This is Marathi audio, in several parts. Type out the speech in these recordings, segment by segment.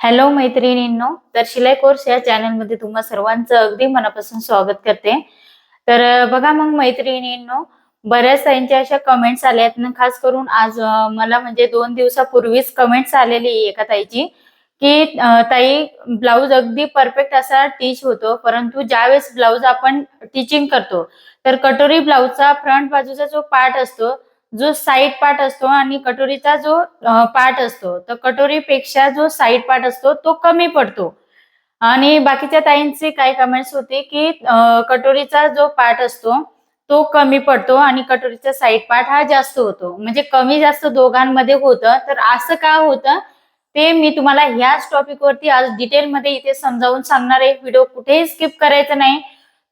हॅलो मैत्रिणींनो तर शिलाई कोर्स या चॅनलमध्ये तुम्हा सर्वांचं अगदी मनापासून स्वागत करते. तर बघा मग मैत्रिणींनो बऱ्याच ताईंच्या अशा कमेंट्स आल्या आहेत. ना खास करून आज मला म्हणजे दोन दिवसापूर्वीच कमेंट्स आलेली आहे एका ताईची की ताई ब्लाऊज अगदी परफेक्ट असा टीच होतो परंतु ज्यावेळेस ब्लाऊज आपण टीचिंग करतो तर कटोरी ब्लाऊजचा फ्रंट बाजूचा जो पार्ट असतो जो साईड पार्ट असतो आणि कटोरीचा जो पार्ट असतो तर कटोरीपेक्षा जो साईड पार्ट असतो तो कमी पडतो. आणि बाकीच्या ताईंचे काही कमेंट्स होते की कटोरीचा जो पार्ट असतो तो कमी पडतो आणि कटोरीचा साईड पार्ट हा जास्त होतो. म्हणजे कमी जास्त दोघांमध्ये होतं तर असं का होतं ते मी तुम्हाला ह्याच टॉपिक वरती आज डिटेलमध्ये इथे समजावून सांगणार आहे. व्हिडिओ कुठेही स्किप करायचा नाही.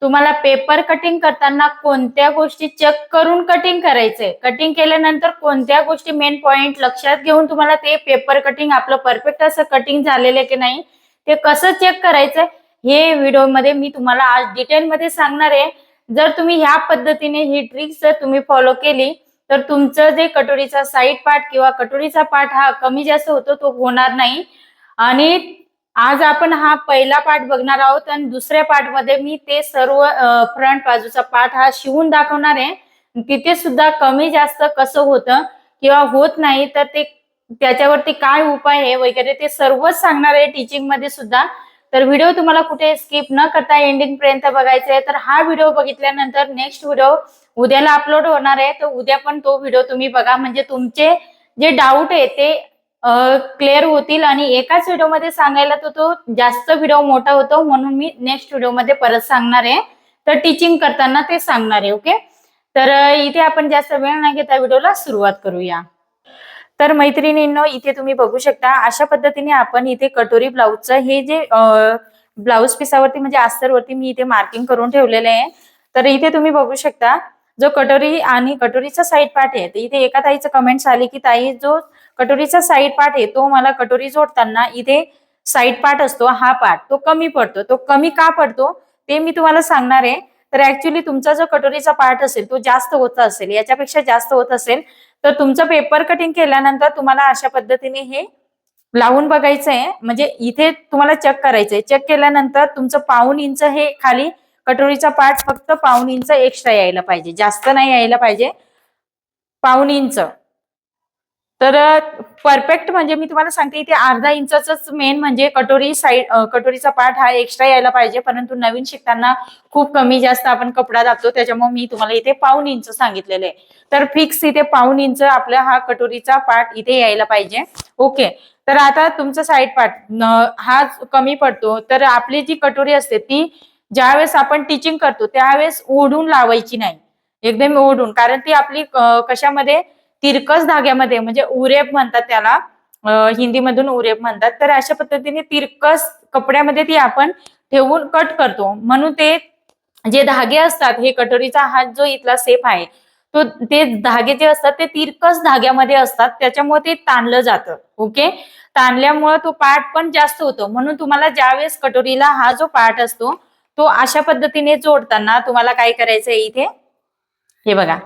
तुम्हाला पेपर कटिंग करताना कोणत्या गोष्टी चेक करून कटिंग करायचंय? कटिंग केल्यानंतर कोणत्या गोष्टी मेन पॉइंट लक्षात घेऊन तुम्हाला ते पेपर कटिंग आपलं परफेक्ट असं कटिंग झालेलं आहे की नाही ते कसं चेक करायचंय हे व्हिडिओमध्ये मी तुम्हाला आज डिटेलमध्ये सांगणार आहे. जर तुम्ही ह्या पद्धतीने ही ट्रिक्स जर तुम्ही फॉलो केली तर तुमचं जे कटोरीचा साईड पार्ट किंवा कटोरीचा पार्ट हा कमी जास्त होतो तो होणार नाही. आणि आज आपण हा पहिला पार्ट बघणार आहोत आणि दुसऱ्या पार्टमध्ये मी ते सर्व फ्रंट बाजूचा पार्ट हा शिवून दाखवणार आहे. तिथे सुद्धा कमी जास्त कसं होतं किंवा होत नाही तर ते त्याच्यावरती काय उपाय आहे वगैरे ते सर्वच सांगणार आहे टीचिंगमध्ये सुद्धा. तर व्हिडिओ तुम्हाला कुठे स्किप न करता एंडिंग पर्यंत बघायचा आहे. तर हा व्हिडिओ बघितल्यानंतर नेक्स्ट व्हिडिओ उद्याला अपलोड होणार आहे. तर उद्या पण तो व्हिडिओ तुम्ही बघा. म्हणजे तुमचे जे डाऊट आहे ते क्लिअर होतील आणि एकाच व्हिडिओमध्ये सांगायला तर तो जास्त व्हिडिओ मोठा होतो म्हणून मी नेक्स्ट व्हिडिओमध्ये परत सांगणार आहे. तर टीचिंग करताना ते सांगणार आहे ओके तर इथे आपण जास्त वेळ न घेता व्हिडिओला सुरुवात करूया. तर मैत्रिणींनो इथे तुम्ही बघू शकता अशा पद्धतीने आपण इथे कटोरी ब्लाऊजचं हे जे ब्लाऊज पिसावरती म्हणजे आस्तरवरती मी इथे मार्किंग करून ठेवलेलं आहे. तर इथे तुम्ही बघू शकता जो कटोरी आणि कटोरीचा साईड पार्ट आहे तर इथे एका ताईचं कमेंट्स आले की ताई जो कटोरीचा साईड पार्ट आहे तो मला कटोरी जोडताना इथे साईड पार्ट असतो हा पार्ट तो कमी पडतो. तो कमी का पडतो ते मी तुम्हाला सांगणार आहे. तर ऍक्च्युली तुमचा जो कटोरीचा पार्ट असेल तो जास्त होत असेल याच्यापेक्षा जास्त होत असेल तर तुमचं पेपर कटिंग केल्यानंतर तुम्हाला अशा पद्धतीने हे लावून बघायचं आहे म्हणजे इथे तुम्हाला चेक करायचंय. चेक केल्यानंतर तुमचं पाऊन इंच हे खाली कटोरीचा पार्ट फक्त पाऊन इंच एक्स्ट्रा यायला पाहिजे. जास्त नाही यायला पाहिजे. पाऊन इंच तर परफेक्ट म्हणजे मी तुम्हाला सांगते इथे अर्धा इंचाच मेन म्हणजे कटोरी साईड कटोरीचा पार्ट हा एक्स्ट्रा यायला पाहिजे. परंतु नवीन शिकताना खूप कमी जास्त आपण कपडा दाबतो. त्याच्यामुळे मी तुम्हाला इथे पाऊन इंच सांगितलेलं आहे. तर फिक्स इथे पाऊन इंच आपला हा कटोरीचा पार्ट इथे यायला पाहिजे. ओके. तर आता तुमचा साईड पार्ट हा कमी पडतो. तर आपली जी कटोरी असते ती ज्यावेळेस आपण टीचिंग करतो त्यावेळेस ओढून लावायची नाही. एकदम ओढून. कारण ती आपली कशामध्ये? तिरकस धाग्यामध्ये. म्हणजे उरेप म्हणतात त्याला. हिंदीमधून उरेप म्हणतात. तर अशा पद्धतीने तिरकस कपड्यामध्ये ती आपण ठेवून कट करतो. म्हणून ते जे धागे असतात हे कटोरीचा हात जो इथला सेफ आहे तो ते धागे जे असतात ते तिरकस धाग्यामध्ये असतात. त्याच्यामुळे ते ताणलं जातं. ओके? ताणल्यामुळे तो पार्ट पण जास्त होतो. म्हणून तुम्हाला ज्यावेळेस कटोरीला हा जो पार्ट असतो तो अशा पद्धतीने जोडताना तुम्हाला काय करायचंय इथे? हे बघा.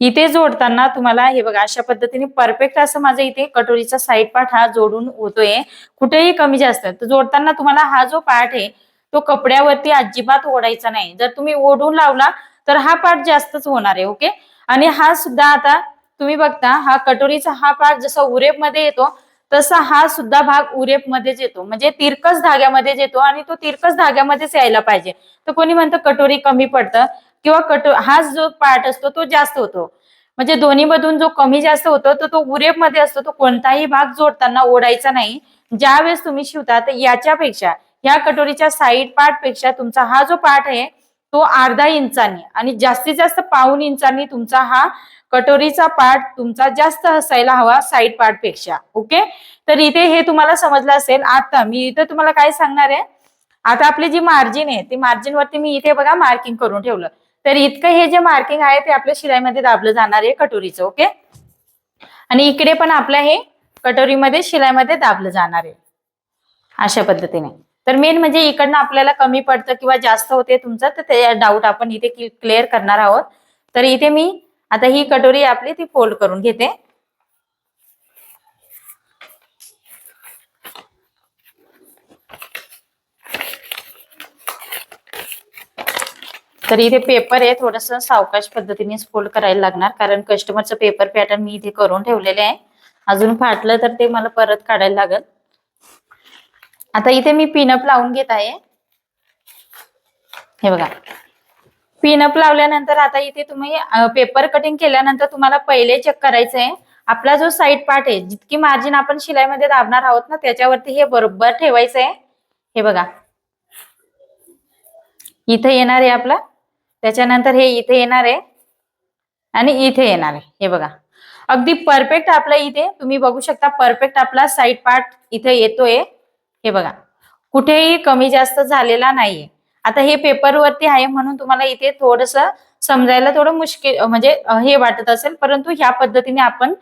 इथे जोडताना तुम्हाला हे बघा अशा पद्धतीने परफेक्ट असं माझं इथे कटोरीचा साईड पार्ट हा जोडून होतोय. कुठेही कमी जास्त. तर जोडताना तुम्हाला हा जो पार्ट आहे तो कपड्यावरती अजिबात ओढायचा नाही. जर तुम्ही ओढून लावला तर हा पार्ट जास्तच होणार आहे ओके आणि हा सुद्धा आता तुम्ही बघता हा कटोरीचा हा पार्ट जसा उरेपमध्ये येतो तसा हा सुद्धा भाग उरेप मध्येच येतो. म्हणजे तिरकस धाग्यामध्येच येतो आणि तो तिरकस धाग्यामध्येच यायला पाहिजे. तर कोणी म्हणतं कटोरी कमी पडतं किंवा कटो हा जो पार्ट असतो तो जास्त होतो. म्हणजे दोन्ही मधून जो कमी जास्त होतो तर तो उरेपमध्ये असतो. तो कोणताही भाग जोडताना ओढायचा नाही. ज्यावेळेस तुम्ही शिवता तर याच्यापेक्षा या कटोरीच्या साईड पार्टपेक्षा तुमचा हा जो पार्ट आहे तो अर्धा इंचानी आणि जास्तीत जास्त पाऊन इंचानी तुमचा हा कटोरीचा पार्ट तुमचा जास्त असायला हवा साईड पार्टपेक्षा. ओके तर इथे हे तुम्हाला समजलं असेल. आता मी इथं तुम्हाला काय सांगणार आहे? आता आपली जी मार्जिन आहे ती मार्जिन वरती मी इथे बघा मार्किंग करून ठेवलं. तर इतकं हे जे मार्किंग आहे ते आपल्या शिलाईमध्ये दाबलं जाणार आहे कटोरीचं ओके आणि इकडे पण आपलं हे कटोरीमध्ये शिलाईमध्ये दाबलं जाणार आहे. अशा पद्धतीने. तर मेन म्हणजे इकडनं आपल्याला कमी पडतं किंवा जास्त होते तुमचं तर ते डाऊट आपण इथे क्लिअर करणार आहोत. तर इथे मी आता ही कटोरी आपली ती फोल्ड करून घेते. तर इथे पेपर आहे थोडस सावकाश पद्धतीने फोल्ड करायला लागणार कारण कस्टमरचं पेपर पॅटर्न मी इथे करून ठेवलेले आहे. अजून फाटलं तर ते मला परत काढायला लागेल. आता इथे मी पिनअप लावून घेत आहे. हे बघा. पिनअप लावल्यानंतर आता इथे तुम्ही पेपर कटिंग केल्यानंतर तुम्हाला पहिले चेक करायचं आहे आपला जो साईड पार्ट आहे जितकी मार्जिन आपण शिलाईमध्ये दाबणार आहोत ना त्याच्यावरती हे बरोबर ठेवायचं आहे हे बघा. इथे येणार आहे आपला. त्याच्यानंतर हे इथे येणार आहे. आणि इथे येणार आहे. हे बघा. अगदी परफेक्ट आपला इथे. तुम्ही बघू शकता परफेक्ट आपला साईड पार्ट इथे येतोय. हे बघा कुठेही कमी जास्त झालेला नाहीये. आता हे पेपरवरती आहे म्हणून तुम्हाला इथे थोडस समजायला थोडं मुश्किल म्हणजे हे वाटत असेल. परंतु ह्या पद्धतीने आपण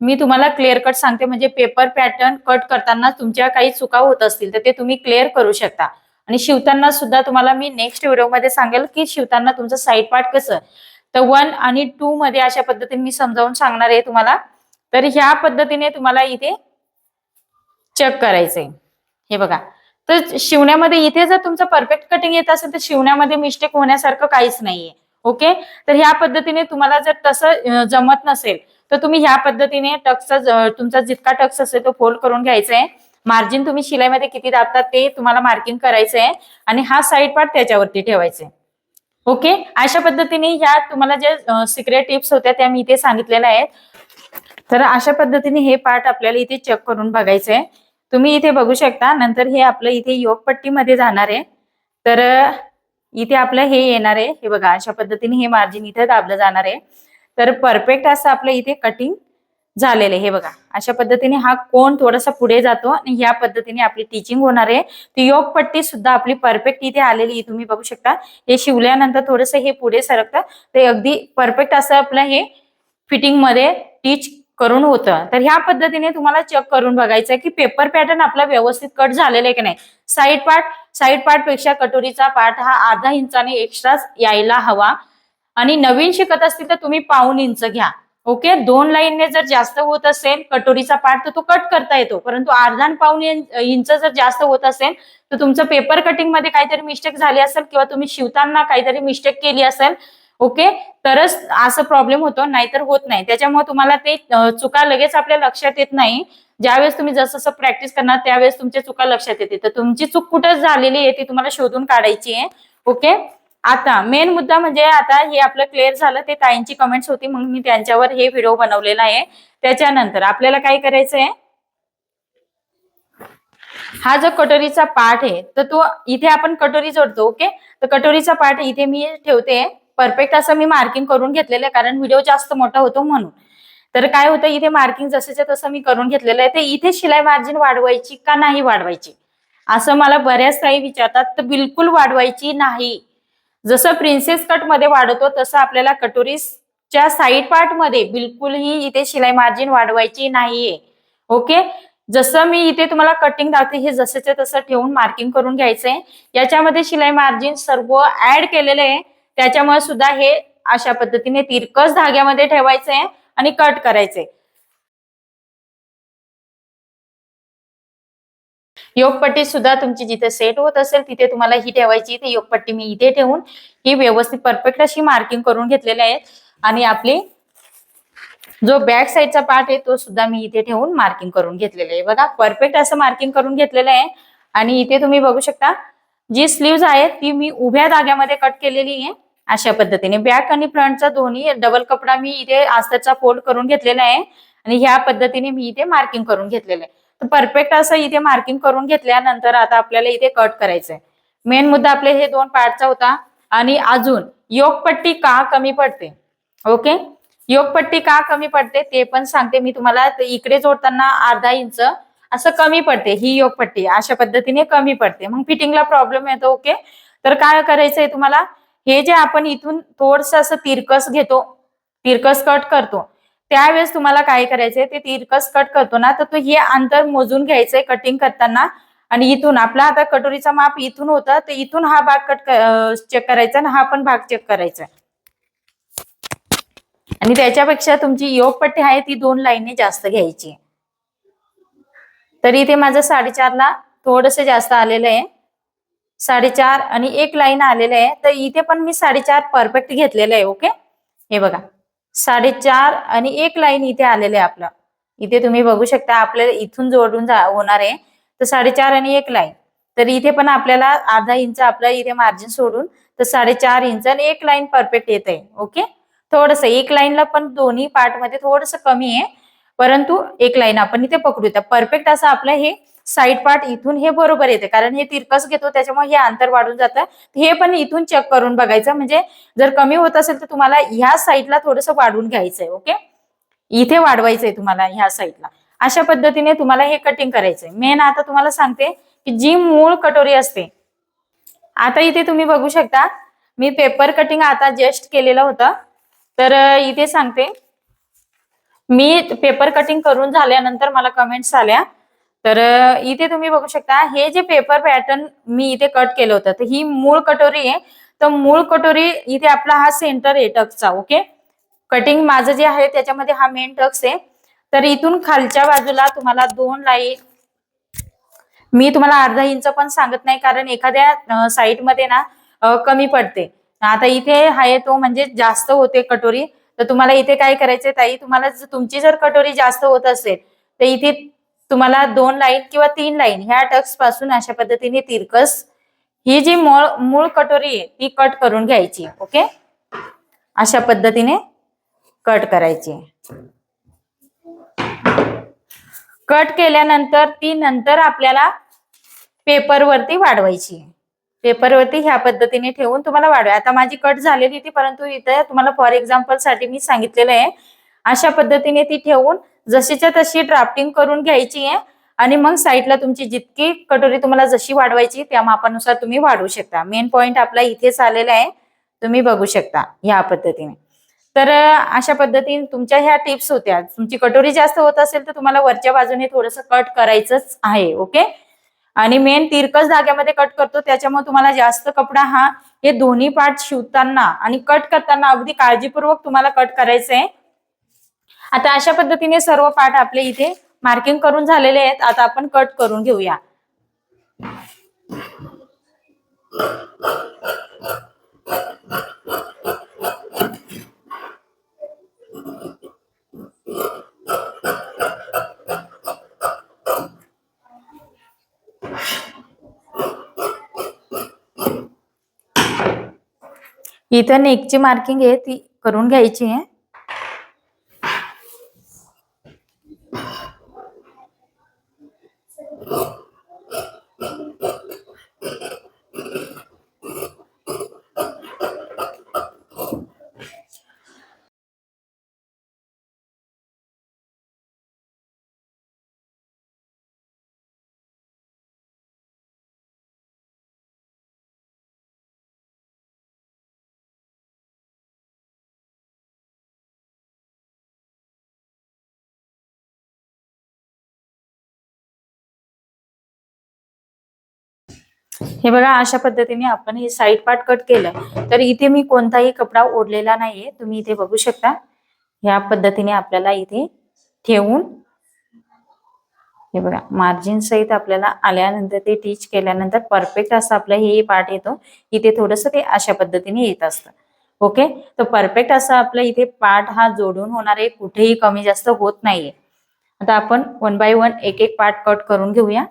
मी तुम्हाला क्लिअर कट सांगते. म्हणजे पेपर पॅटर्न कट करताना तुमच्या काही चुका होत असतील तर ते तुम्ही क्लिअर करू शकता. आणि शिवताना सुद्धा तुम्हाला मी नेक्स्ट व्हिडिओमध्ये सांगेल की शिवताना तुमचं साईड पार्ट कसं. तर वन आणि टू मध्ये अशा पद्धतीने मी समजावून सांगणार आहे तुम्हाला. तर ह्या पद्धतीने तुम्हाला इथे चेक करायचंय. हे बघा. तर शिवण्यामध्ये इथे जर तुमचं परफेक्ट कटिंग येत असेल तर शिवण्यामध्ये मिस्टेक होण्यासारखं काहीच नाहीये. ओके तर ह्या पद्धतीने तुम्हाला जर तसं जमत नसेल तर तुम्ही ह्या पद्धतीने टक्सचा तुमचा जितका टक्स असेल तो फोल्ड करून घ्यायचा आहे मार्जिन तुम्ही शिलाईमध्ये किती दाबतात ते तुम्हाला मार्किंग करायचं आहे आणि हा साईड पार्ट त्याच्यावरती ठेवायचा आहे ओके अशा पद्धतीने ह्या तुम्हाला ज्या सिक्रेट टिप्स होत्या त्या मी इथे सांगितलेल्या आहेत. तर अशा पद्धतीने हे पार्ट आपल्याला इथे चेक करून बघायचं आहे तुम्ही इथे बघू शकता नंतर हे आपलं इथे योगपट्टीमध्ये जाणार आहे. तर इथे आपलं हे येणार आहे. हे बघा अशा पद्धतीने हे मार्जिन इथे दाबलं जाणार आहे. तर परफेक्ट असं आपलं इथे कटिंग झालेलं आहे. हे बघा अशा पद्धतीने हा कोण थोडासा पुढे जातो आणि या पद्धतीने आपली टीचिंग होणार आहे. ती योगपट्टी सुद्धा आपली परफेक्ट इथे आलेली तुम्ही बघू शकता हे शिवल्यानंतर थोडस हे पुढे सरकतं. ते अगदी परफेक्ट असं आपलं हे फिटिंगमध्ये टीच करून होतं. तर ह्या पद्धतीने तुम्हाला चेक करून बघायचं की पेपर पॅटर्न आपला व्यवस्थित कट झालेला आहे की नाही? साईड पार्ट साईड पार्टपेक्षा कटोरीचा पार्ट हा अर्धा इंचाने एक्स्ट्रा यायला हवा. आणि नवीन शिकत असतील तर तुम्ही पाऊन इंच घ्या. ओके दोन लाईनने जर जास्त होत असेल कटोरीचा पार्ट तर तो कट करता येतो. परंतु अर्धा पाऊन इंच जर जास्त होत असेल तर तुमचं पेपर कटिंगमध्ये काहीतरी मिस्टेक झाली असेल किंवा तुम्ही शिवताना काहीतरी मिस्टेक केली असेल ओके? तरच असं प्रॉब्लेम होतो नाहीतर होत नाही. त्याच्यामुळे तुम्हाला ते चुका लगेच आपल्या लक्षात येत नाही. ज्यावेळेस तुम्ही जसं जसं प्रॅक्टिस करणार त्यावेळेस तुमच्या चुका लक्षात येते. तर तुमची चूक कुठं झालेली आहे ती तुम्हाला शोधून काढायची आहे. ओके? आता मेन मुद्दा म्हणजे आता हे आपलं क्लिअर झालं ते ताईंची कमेंट्स होती म्हणून मी त्यांच्यावर हे व्हिडिओ बनवलेला आहे. त्याच्यानंतर आपल्याला काय करायचं आहे? हा जो कटोरीचा पार्ट आहे तर तो इथे आपण कटोरी जोडतो ओके? तर कटोरीचा पार्ट इथे मी ठेवते. परफेक्ट असं मी मार्किंग करून घेतलेलं आहे कारण व्हिडिओ जास्त मोठा होतो म्हणून. तर काय होतं इथे मार्किंग जसंच्या तसं मी करून घेतलेलं आहे. तर इथे शिलाई मार्जिन वाढवायची का नाही वाढवायची? असं मला बऱ्याच काही विचारतात तर बिलकुल वाढवायची नाही. जसं प्रिन्सेस कटमध्ये वाढवतो तसं आपल्याला कटोरीच्या साईड पार्टमध्ये बिलकुलही इथे शिलाई मार्जिन वाढवायची नाहीये. ओके? जसं मी इथे तुम्हाला कटिंग दाखवते हे जसंच्या तसं ठेवून मार्किंग करून घ्यायचंय. याच्यामध्ये शिलाई मार्जिन सर्व ऍड केलेले आहे. त्याच्यामुळे सुद्धा हे अशा पद्धतीने तिरकस धाग्यामध्ये ठेवायचंय आणि कट करायचंय योगपट्टी सुद्धा तुमची जिथे सेट होत असेल तिथे तुम्हाला ही ठेवायची. ती योगपट्टी मी इथे ठेवून ही व्यवस्थित परफेक्ट अशी मार्किंग करून घेतलेली आहे. आणि आपली जो बॅक साईडचा पार्ट आहे तो सुद्धा मी इथे ठेवून मार्किंग करून घेतलेलं आहे. बघा परफेक्ट असं मार्किंग करून घेतलेलं आहे. आणि इथे तुम्ही बघू शकता जी स्लीव्ज आहेत ती मी उभ्या धाग्यामध्ये कट केलेली आहे. अशा पद्धतीने बॅक आणि फ्रंटचा दोन्ही डबल कपडा मी इथे आस्तरचा फोल्ड करून घेतलेला आहे. आणि ह्या पद्धतीने मी इथे मार्किंग करून घेतलेलं आहे. तर परफेक्ट असं इथे मार्किंग करून घेतल्यानंतर आता आपल्याला इथे कट करायचंय. मेन मुद्दा आपले हे दोन पार्टचा होता. आणि अजून योगपट्टी का कमी पडते? ओके योगपट्टी का कमी पडते ते पण सांगते मी तुम्हाला. इकडे जोडताना अर्धा इंच असं कमी पडते ही योगपट्टी अशा पद्धतीने कमी पडते. मग फिटिंगला प्रॉब्लेम येतो ओके तर काय करायचंय तुम्हाला? हे जे आपण इथून थोडस असं तिरकस घेतो तिरकस कट करतो त्यावेळेस तुम्हाला काय करायचंय? ते तिरकस कट करतो ना तर तो हे अंतर मोजून घ्यायचंय कटिंग करताना. आणि इथून आपला आता कटोरीचा माप इथून होता तर इथून हा भाग कट चेक करायचा आणि हा पण भाग चेक करायचा. आणि त्याच्यापेक्षा तुमची योगपट्टी आहे ती दोन लाईनने जास्त घ्यायची. तर इथे माझं साडेचारला थोडस जास्त आलेलं आहे. साडेचार आणि एक लाईन आलेलं आहे. तर इथे पण मी साडेचार परफेक्ट घेतलेलं आहे ओके? हे बघा. साडेचार आणि एक लाईन इथे आलेलं आहे आपलं. इथे तुम्ही बघू शकता आपल्याला इथून जोडून जा होणार आहे. तर साडेचार आणि एक लाईन. तर इथे पण आपल्याला अर्धा इंच आपलं इथे मार्जिन सोडून तर साडेचार इंच आणि एक लाईन परफेक्ट येत आहे ओके? थोडस एक लाईनला पण दोन्ही पार्टमध्ये थोडस कमी आहे. परंतु एक लाईन आपण इथे पकडू त्या परफेक्ट असं आपलं हे साईड पार्ट इथून हे बरोबर येते. कारण हे तिरकस घेतो त्याच्यामुळे हे अंतर वाढून जातं. हे पण इथून चेक करून बघायचं. म्हणजे जर कमी होत असेल तर तुम्हाला ह्या साईडला थोडस वाढवून घ्यायचंय ओके इथे वाढवायचंय तुम्हाला ह्या साईडला अशा पद्धतीने तुम्हाला हे कटिंग करायचंय. मेन आता तुम्हाला सांगते की जी मूळ कटोरी असते आता इथे तुम्ही बघू शकता. मी पेपर कटिंग आता जस्ट केलेलं होतं. तर इथे सांगते. मी पेपर कटिंग करून झाल्यानंतर मला कमेंट्स आल्या. तर इथे तुम्ही बघू शकता हे जे पेपर पॅटर्न मी इथे कट केलं होतं तर ही मूळ कटोरी आहे. तर मूळ कटोरी इथे आपला हा सेंटर आहे टक्सचा ओके कटिंग माझं जे आहे त्याच्यामध्ये हा मेन टक्स आहे. तर इथून खालच्या बाजूला तुम्हाला दोन लाईन मी तुम्हाला अर्धा इंच पण सांगत नाही कारण एखाद्या साईडमध्ये ना कमी पडते. आता इथे आहे तो म्हणजे जास्त होते कटोरी. तर तुम्हाला इथे काय करायचंय ताई? तुम्हाला जर तुमची जर कटोरी जास्त होत असेल तर इथे तुम्हाला दोन लाईन किंवा तीन लाईन ह्या टक्सपासून अशा पद्धतीने तिरकस. ही जी मूळ मूळ कटोरी आहे ती कट करून घ्यायची ओके? अशा पद्धतीने कट करायची. कट केल्यानंतर ती नंतर आपल्याला पेपरवरती वाढवायची. पेपरवरती ह्या पद्धतीने ठेवून तुम्हाला वाढवा आता माझी कट झालेली होती परंतु इथे तुम्हाला फॉर एक्झाम्पलसाठी मी सांगितलेलं आहे. अशा पद्धतीने ती ठेवून जशीच्या तशी ड्राफ्टिंग करून घ्यायची आहे आणि मग साईडला तुमची जितकी कटोरी तुम्हाला जशी वाढवायची त्या मापानुसार तुम्ही वाढवू शकता. मेन पॉइंट आपला इथेच आलेला आहे. तुम्ही बघू शकता ह्या पद्धतीने. तर अशा पद्धतीने तुमच्या ह्या टिप्स होत्या. तुमची कटोरी जास्त होत असेल तर तुम्हाला वरच्या बाजूने थोडस कट करायचंच आहे ओके आणि मेन तिरकस धाग्यामध्ये कट करतो त्याच्यामुळे तुम्हाला जास्त कपडा हा हे दोन्ही पार्ट शिवताना आणि कट करताना अगदी काळजीपूर्वक तुम्हाला कट करायचं आहे आता अशा पद्धतीने सर्व पार्ट आपले इथे मार्किंग करून झालेले आहेत. आता आपण कट करून घेऊया. इथं नेकची मार्किंग आहे ती करून घ्यायची आहे. हे बघा अशा पद्धतीने आपण हे साईड पार्ट कट केलं तर इथे मी कोणताही कपडा ओढलेला नाहीये. तुम्ही इथे बघू शकता. ह्या पद्धतीने आपल्याला इथे ठेवून हे बघा मार्जिन सहित आपल्याला आल्यानंतर ते टीच केल्यानंतर परफेक्ट असं आपलं हे पार्ट येतो. इथे थोडस ते अशा पद्धतीने येत असतं. ओके तर परफेक्ट असं आपलं इथे पार्ट हा जोडून होणार आहे कुठेही कमी जास्त होत नाहीये. आता आपण वन बाय वन एक एक पार्ट कट करून घेऊया.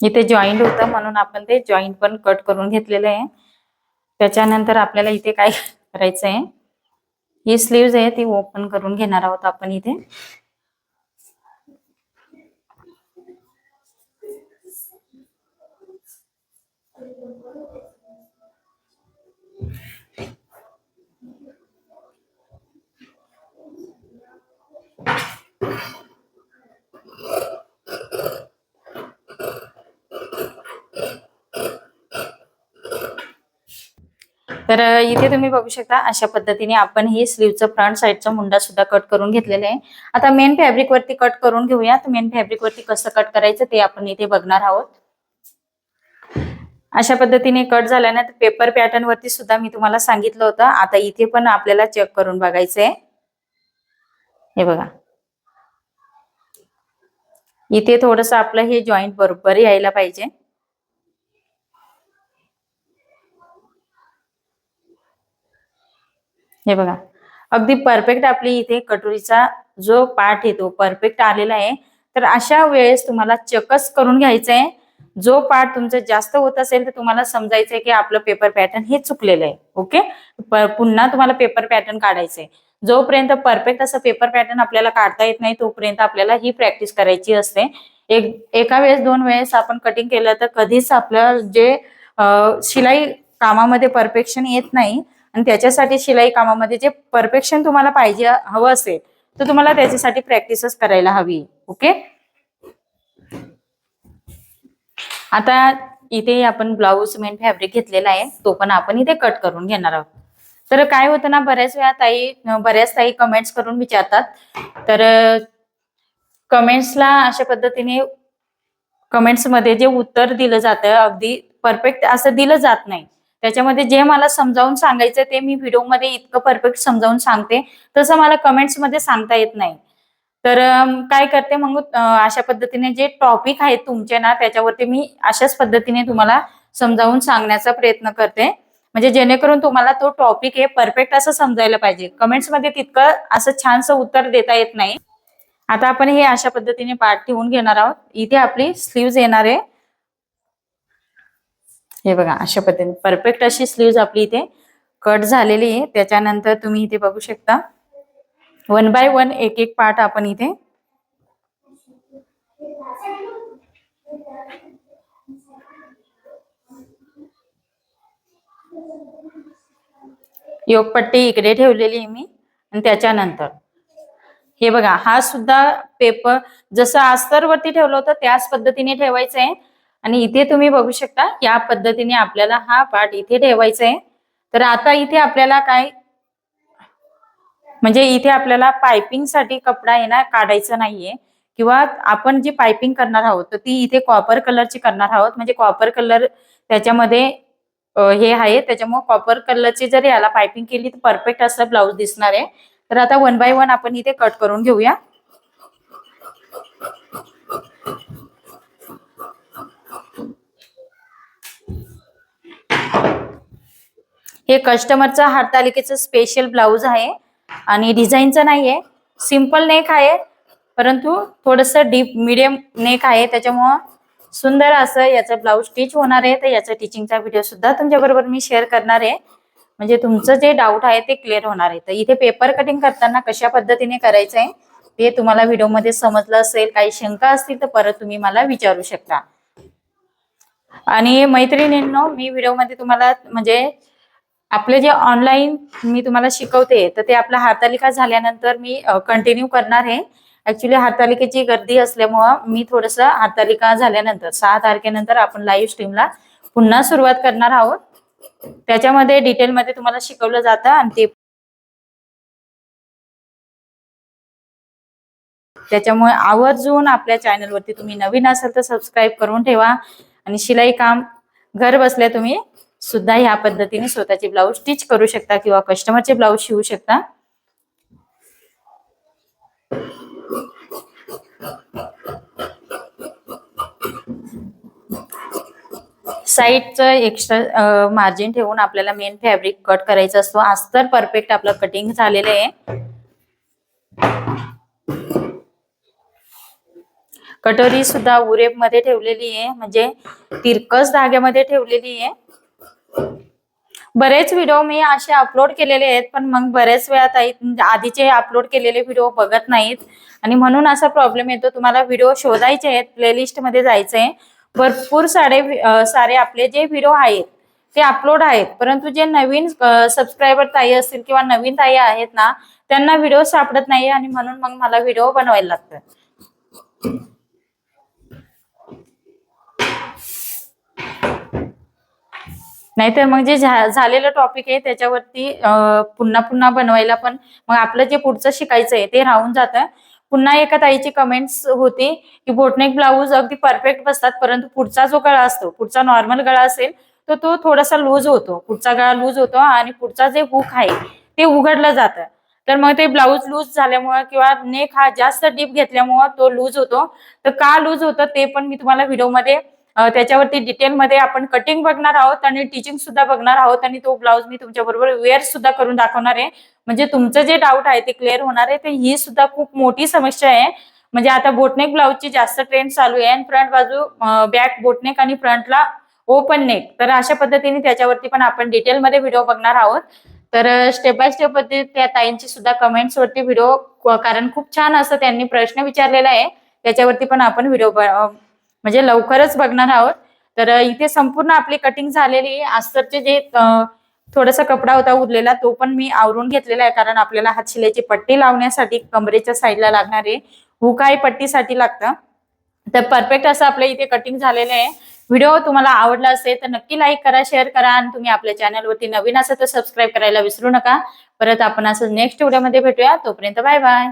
इथे जॉईंट होतं म्हणून आपण ते जॉईंट पण कट करून घेतलेलं आहे. त्याच्यानंतर आपल्याला इथे काय करायचं आहे ही स्लीव्ज आहे ती ओपन करून घेणार आहोत आपण इथे. you तर इथे तुम्ही बघू शकता अशा पद्धतीने आपण ही स्लीवचं फ्रंट साईडचा मुंडा सुद्धा कट करून घेतलेला आहे. आता मेन फॅब्रिक वरती कट करून घेऊयात मेन फॅब्रिक वरती कसं कट करायचं ते आपण इथे बघणार आहोत. अशा पद्धतीने कट झाल्यानंतर पेपर पॅटर्न वरती सुद्धा मी तुम्हाला सांगितलं होतं. आता इथे पण आपल्याला चेक करून बघायचंय. हे बघा. इथे थोडस आपलं हे जॉईंट बरोबर यायला पाहिजे. हे बघा. अगदी परफेक्ट आपली इथे कटोरीचा जो पार्ट येतो परफेक्ट आलेला आहे. तर अशा वेळेस तुम्हाला चकस करून घ्यायचं आहे जो पार्ट तुमचा जास्त होत असेल तर तुम्हाला समजायचंय की आपलं पेपर पॅटर्न हे चुकलेलं आहे. ओके पुन्हा तुम्हाला पेपर पॅटर्न काढायचंय. जोपर्यंत परफेक्ट असं पेपर पॅटर्न आपल्याला काढता येत नाही तोपर्यंत आपल्याला ही प्रॅक्टिस करायची असते. एक एका वेळेस दोन वेळेस आपण कटिंग केलं तर कधीच आपलं जे शिलाई कामामध्ये परफेक्शन येत नाही. आणि त्याच्यासाठी शिलाई कामामध्ये जे परफेक्शन तुम्हाला पाहिजे हवं असेल तर तुम्हाला त्याच्यासाठी प्रॅक्टिसच करायला हवी ओके? आता इथे आपण ब्लाऊज मेन फॅब्रिक घेतलेला आहे तो पण आपण इथे कट करून घेणार आहोत. तर काय होतं ना बऱ्याच वेळा ताई बऱ्याच ताई कमेंट्स करून विचारतात. तर कमेंट्सला अशा पद्धतीने कमेंट्समध्ये जे उत्तर दिलं जातं अगदी परफेक्ट असं दिलं जात नाही. त्याच्यामध्ये जे मला समजावून सांगायचं ते मी व्हिडिओमध्ये इतकं परफेक्ट समजावून सांगते. तसं मला कमेंट्समध्ये सांगता येत नाही. तर काय करते मग अशा पद्धतीने जे टॉपिक आहेत तुमचे ना त्याच्यावरती मी अशाच पद्धतीने तुम्हाला समजावून सांगण्याचा प्रयत्न करते. म्हणजे जेणेकरून तुम्हाला तो टॉपिक हे परफेक्ट असं समजायला पाहिजे. कमेंट्समध्ये तितकं असं छानसं उत्तर देता येत नाही. आता आपण हे अशा पद्धतीने पाठ ठेवून घेणार आहोत. इथे आपली स्लीव्ज येणार आहे. हे बघा अशा पद्धतीने. परफेक्ट अशी स्लीव्ज आपली इथे कट झालेली आहे. त्याच्यानंतर तुम्ही इथे बघू शकता. वन बाय वन एक एक पार्ट आपण इथे योगपट्टी इकडे ठेवलेली आहे मी. आणि त्याच्यानंतर हे बघा हा सुद्धा पेपर जसं अस्तरवरती ठेवलं होतं त्याच पद्धतीने ठेवायचं आहे. आणि इथे तुम्ही बघू शकता या पद्धतीने आपल्याला हा पाठ इथे ठेवायचा आहे तर आता इथे आपल्याला काय म्हणजे इथे आपल्याला पायपिंगसाठी कपडा येणार काढायचा नाहीये. किंवा आपण जी पायपिंग करणार आहोत तर ती इथे कॉपर कलरची करणार आहोत. म्हणजे कॉपर कलर त्याच्यामध्ये हे आहे. त्याच्यामुळे कॉपर कलरची जर याला पायपिंग केली तर परफेक्ट असं ब्लाऊज दिसणार आहे. तर आता वन बाय वन आपण इथे कट करून घेऊया. हे कस्टमरचं हातालिकेचं स्पेशल ब्लाऊज आहे आणि डिझाईनचं नाहीये. सिंपल नेक आहे परंतु थोडस डीप मिडियम नेक आहे. त्याच्यामुळं सुंदर असं याचं ब्लाऊज स्टिच होणार आहे. तर याचा टिचिंगचा व्हिडिओ सुद्धा तुमच्या बरोबर मी शेअर करणार आहे. म्हणजे तुमचं जे डाऊट आहे ते क्लिअर होणार आहे. तर इथे पेपर कटिंग करताना कशा पद्धतीने करायचं आहे ते तुम्हाला व्हिडिओमध्ये समजलं असेल. काही शंका असतील तर परत तुम्ही मला विचारू शकता. आणि मैत्रिणींनो मी व्हिडिओमध्ये तुम्हाला म्हणजे आपले जे ऑनलाईन मी तुम्हाला शिकवते तर ते आपला हातालिका झाल्यानंतर मी कंटिन्यू करणार आहे. ऍक्च्युली हातालिकेची गर्दी असल्यामुळं मी थोडस हातालिका झाल्यानंतर सहा तारखेनंतर आपण लाईव्ह स्ट्रीमला पुन्हा सुरुवात करणार आहोत. त्याच्यामध्ये डिटेलमध्ये तुम्हाला शिकवलं जातं आणि ते त्याच्यामुळे आवर्जून आपल्या चॅनलवरती तुम्ही नवीन असाल तर सबस्क्राईब करून ठेवा. आणि शिलाई काम घर बसल्या तुम्ही सुद्धा ह्या पद्धतीने स्वतःचे ब्लाऊज स्टिच करू शकता किंवा कस्टमरचे ब्लाऊज शिवू शकता. साईडचं एक्स्ट्रा मार्जिन ठेवून आपल्याला मेन फॅब्रिक कट करायचं असतो. आज तर परफेक्ट आपलं कटिंग झालेलं आहे. कटोरी सुद्धा उरेपमध्ये ठेवलेली आहे. म्हणजे तिरकस धाग्यामध्ये ठेवलेली आहे. बरेच व्हिडिओ मी असे अपलोड केलेले आहेत पण मग बरेच वेळा ताई आधीचे अपलोड केलेले व्हिडिओ बघत नाहीत. आणि म्हणून असा प्रॉब्लेम येतो तुम्हाला व्हिडिओ शोधायचे आहेत प्लेलिस्टमध्ये जायचे भरपूर सारे सारे आपले जे व्हिडिओ आहेत ते अपलोड आहेत. परंतु जे नवीन सबस्क्रायबर ताई असतील किंवा नवीन ताई आहेत ना त्यांना व्हिडिओ सापडत नाही आणि म्हणून मग मला व्हिडिओ बनवायला लागतात नाहीतर मग जे झालेलं टॉपिक आहे त्याच्यावरती पुन्हा पुन्हा बनवायला पण मग आपलं जे पुढचं शिकायचं आहे ते राहून जातं. पुन्हा एका ताईची कमेंट्स होती की बोटनेक ब्लाऊज अगदी परफेक्ट बसतात परंतु पुढचा जो गळा असतो पुढचा नॉर्मल गळा असेल तर तो थोडासा लूज होतो. पुढचा गळा लूज होतो आणि पुढचा जे हुक आहे ते उघडलं जातं. तर मग ते ब्लाऊज लूज झाल्यामुळे किंवा नेक हा जास्त डीप घेतल्यामुळं तो लूज होतो. तर का लूज होतं ते पण मी तुम्हाला व्हिडिओमध्ये त्याच्यावरती डिटेलमध्ये आपण कटिंग बघणार आहोत आणि टीचिंग सुद्धा बघणार आहोत आणि तो ब्लाऊज मी तुमच्या बरोबर वेअर सुद्धा करून दाखवणार आहे. म्हणजे तुमचं जे डाऊट आहे ते क्लिअर होणार आहे. तर ही सुद्धा खूप मोठी समस्या आहे. म्हणजे आता बोटनेक ब्लाऊजची जास्त ट्रेंड चालू आहे आणि फ्रंट बाजू बॅक बोटनेक आणि फ्रंटला ओपन नेक तर अशा पद्धतीने त्याच्यावरती पण आपण डिटेलमध्ये व्हिडिओ बघणार आहोत. तर स्टेप बाय स्टेप पद्धती त्या ताईंची सुद्धा कमेंट्स वरती व्हिडिओ कारण खूप छान असं त्यांनी प्रश्न विचारलेला आहे. त्याच्यावरती पण आपण व्हिडिओ म्हणजे लवकरच बघणार आहोत. तर इथे संपूर्ण आपली कटिंग झालेली आहे. अस्तरचे जे थोडासा कपडा होता उरलेला तो पण मी आवरून घेतलेला आहे. कारण आपल्याला हात शिलाईची पट्टी लावण्यासाठी कमरेच्या साईडला लागणार आहे. हुकाई पट्टीसाठी लागतं? तर परफेक्ट असं आपल्या इथे कटिंग झालेलं आहे. व्हिडिओ तुम्हाला आवडला असेल तर नक्की लाईक करा शेअर करा आणि तुम्ही आपल्या चॅनलवरती नवीन असं तर सबस्क्राईब करायला विसरू नका. परत आपण असं नेक्स्ट व्हिडिओमध्ये भेटूया. तोपर्यंत बाय बाय